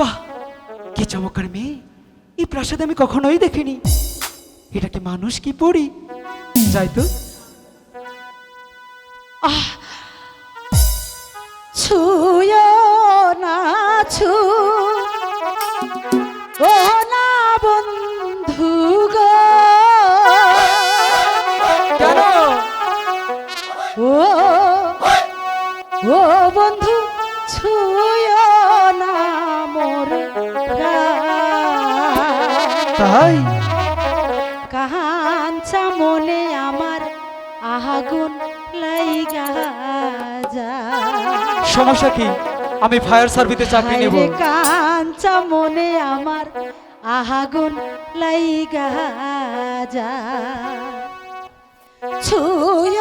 বাহ কি চমৎকার মেয়ে। এই প্রাসাদে আমি কখনোই দেখিনি। এটা কি মানুষ কি পড়ি যাই তো। ছুয় না ছু। ও না বন্ধু গো। কেন? ও ও বন্ধু ছুয় মোর তাই? কাঞ্চা মনে আমার আগুন লাইগা যা সমস্যা কি? আমি ফায়ার সার্ভিসে চাকরি নেব। কাঞ্চা মনে আমার আগুন লাইগা যা ছুয়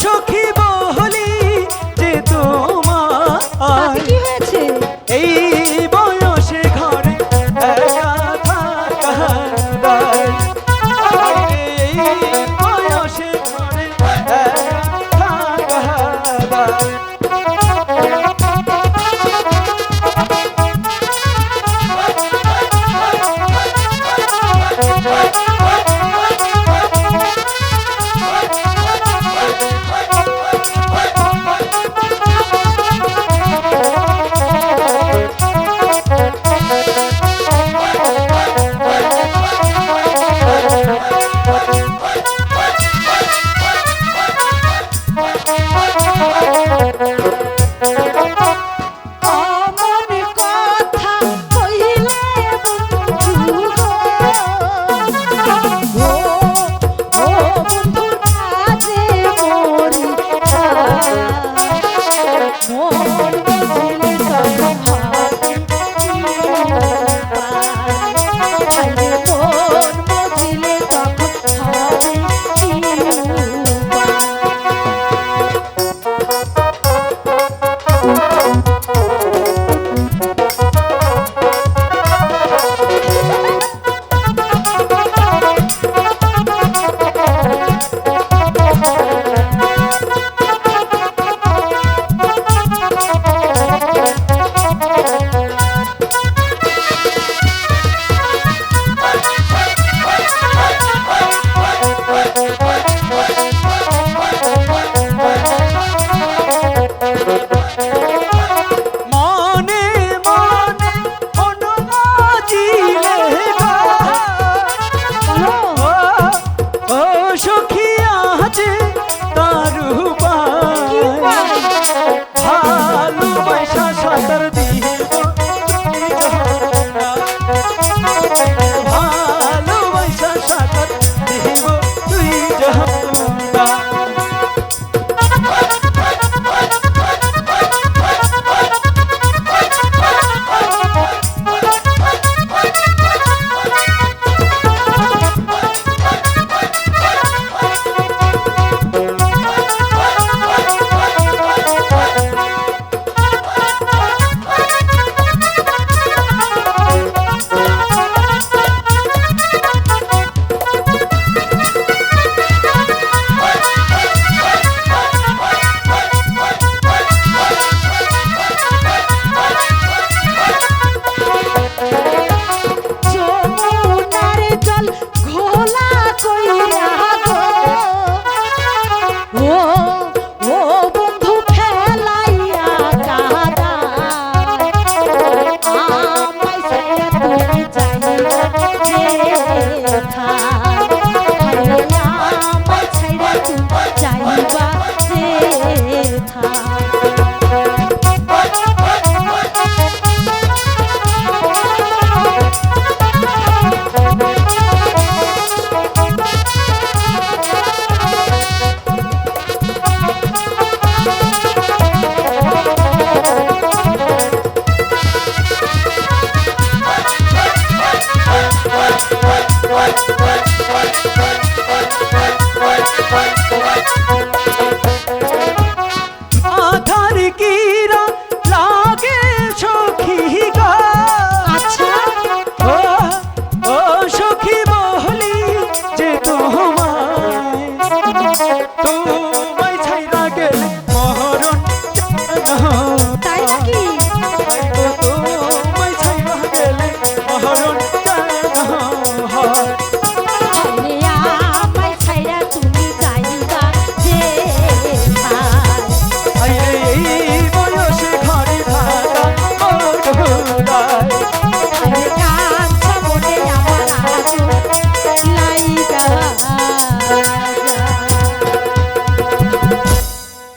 সখী আধার কিরা লাগে সখী গা। আচ্ছা। ও ও সখী বহলি যে তোমায় তোমায়।